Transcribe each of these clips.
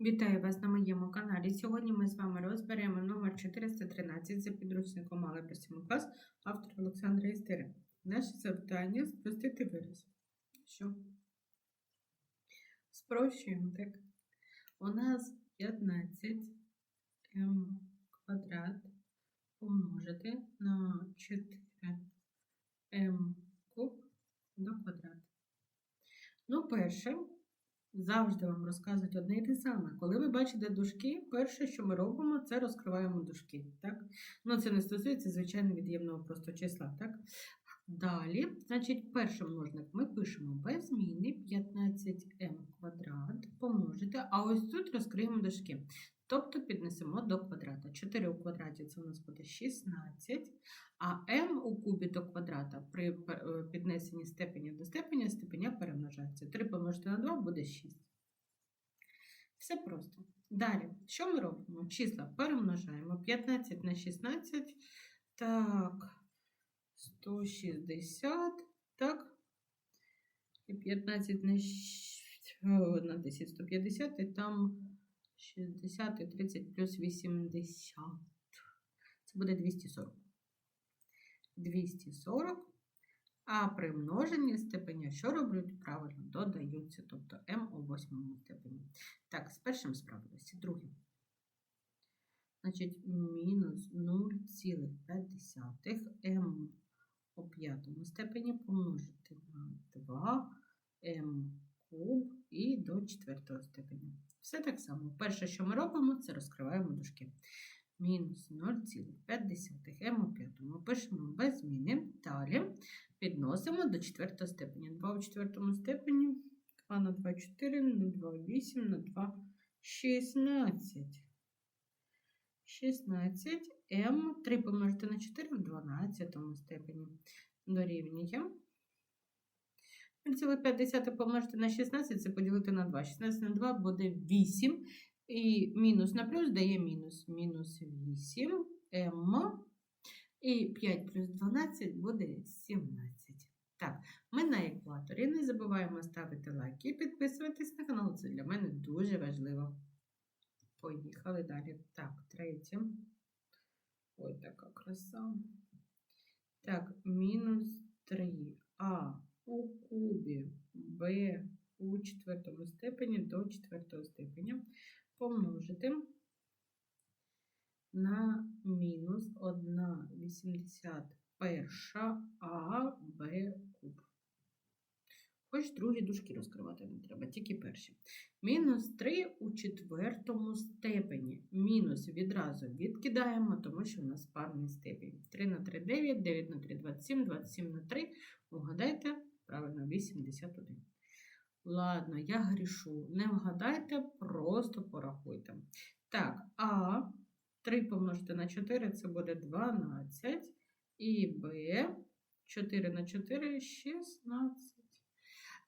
Вітаю вас на моєму каналі. Сьогодні ми з вами розберемо номер 413 за підручником Малий про 7 клас автор Олександра Істери. Наше завдання спростити вираз. Що? Спрощуємо, так? У нас 15 м квадрат помножити на 4 м куб до квадрату. Ну, перше, завжди вам розказують одне і те саме. Коли ви бачите дужки, перше, що ми робимо, це розкриваємо дужки. Так? Ну, це не стосується, звичайно, від'ємного просто числа. Так? Далі, значить, перший множник ми пишемо без зміни 15м квадрат помножити, а ось тут розкриємо дужки. Тобто піднесемо до квадрата. 4 у квадраті це у нас буде 16, а m у кубі до квадрата при е, піднесенні степеня до степеня степеня перемножається. 3 помножити на 2 буде 6. Все просто. Далі, що ми робимо? Числа перемножаємо 15 на 16. Так, 160. Так. І 15 на, щ- о, на 10, 150, і там 60 і 30 плюс 80. Це буде 240. 240. А при множенні степеня що роблять? Правильно, додаються, тобто m у восьмому степені. Так, з першим справилися. Другим. Значить, мінус 0,5 m у п'ятому степені помножити на 2 m куб і до четвертого степеня. Все так само. Перше, що ми робимо, це розкриваємо дужки. Мінус 0,5 м у п'ятому. Пишемо без зміни. Далі підносимо до четвертого степеня. 2 у четвертому степені, 2 на 2, 4, на 2, 8, на 2, 16. 16 М 3 помножити на 4 в 12 степені. Дорівнює. 0,5 помножити на 16 це поділити на 2. 16 на 2 буде 8. І мінус на плюс дає мінус. Мінус 8 М. І 5 плюс 12 буде 17. Так, ми на екваторі. Не забуваємо ставити лайки і підписуватись на канал. Це для мене дуже важливо. Поїхали далі. Так, третє. Ой, така краса. Так, мінус 3а у кубі b у четвертому степені до четвертого степеня помножити на мінус 1,81 а b куб. Хоч другі дужки розкривати не треба, тільки перші. Мінус 3 у четвертому степені. Мінус відразу відкидаємо, тому що у нас парний степінь. 3 на 3 9, 9 на 3 27, 27 на 3. Угадайте, правильно, 81. Ладно, я грішу. Не вгадайте, просто порахуйте. Так, а 3 помножити на 4 це буде 12. І Б 4 на 4 16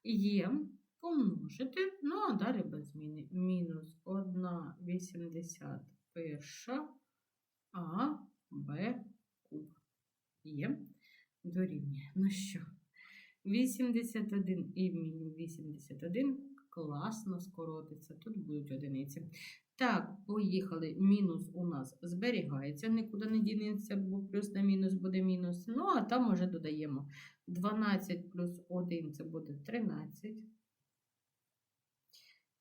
є помножити, ну а далі без зміни. Мінус 1,81 а Б куб. Є дорівнює. Ну що, 81 і мінус 81 класно скоротиться. Тут будуть одиниці. Так, поїхали. Мінус у нас зберігається, нікуди не дінеться, бо плюс на мінус буде мінус. Ну, а там уже додаємо. 12 плюс 1 це буде 13.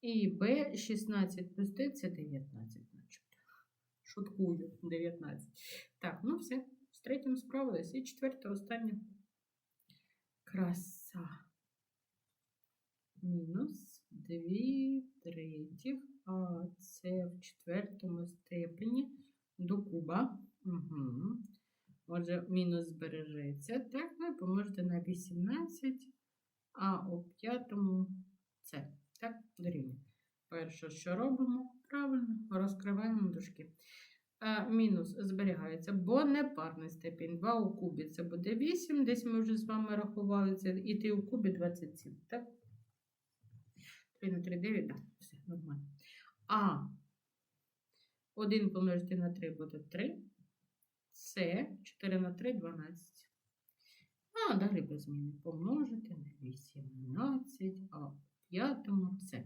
І b 16 плюс 3 це 19, начебто. Шуткую, 19. Так, ну все, з третім справились. І четверте, останнє. Краса. Мінус 2 третіх, а це в четвертому степені до куба. Угу. Отже, мінус збережеться. Так, ви поможете на 18, а у п'ятому це. Так, дорівнює. Перше, що робимо? Правильно, розкриваємо дужки. Мінус зберігається, бо не парний степінь. 2 у кубі це буде 8, десь ми вже з вами рахували це, і 3 у кубі 27. Так? 3 на 3 9, так, все нормально. А 1 помножити на 3 буде 3. Це 4 на 3 12. А далі без зміни помножити на 18, а в п'ятому це.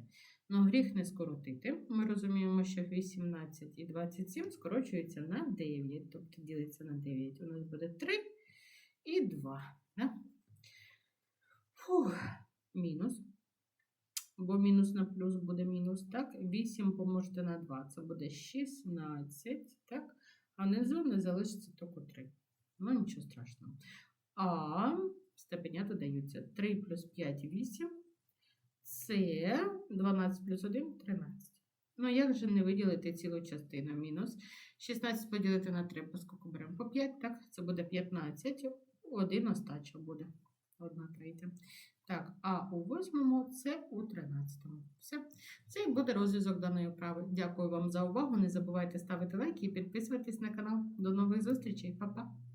Ну, гріх не скоротити. Ми розуміємо, що 18 і 27 скорочуються на 9, тобто ділиться на 9. У нас буде 3 і 2. Да? Фух, мінус. Бо мінус на плюс буде мінус, так? 8 помножити на 2, це буде 16, так? А внизу не залишиться тільки 3. Ну, нічого страшного. А степеня додаються 3 плюс 5 8. Це 12 плюс 1 13. Ну, як же не виділити цілу частину? Мінус 16 поділити на 3, поскільки беремо по 5, так? Це буде 15. Один остача буде. Одна третя. Так, а у восьмому це у тринадцятому. Все. Це і буде розв'язок даної вправи. Дякую вам за увагу. Не забувайте ставити лайки і підписуватись на канал. До нових зустрічей, Па-па!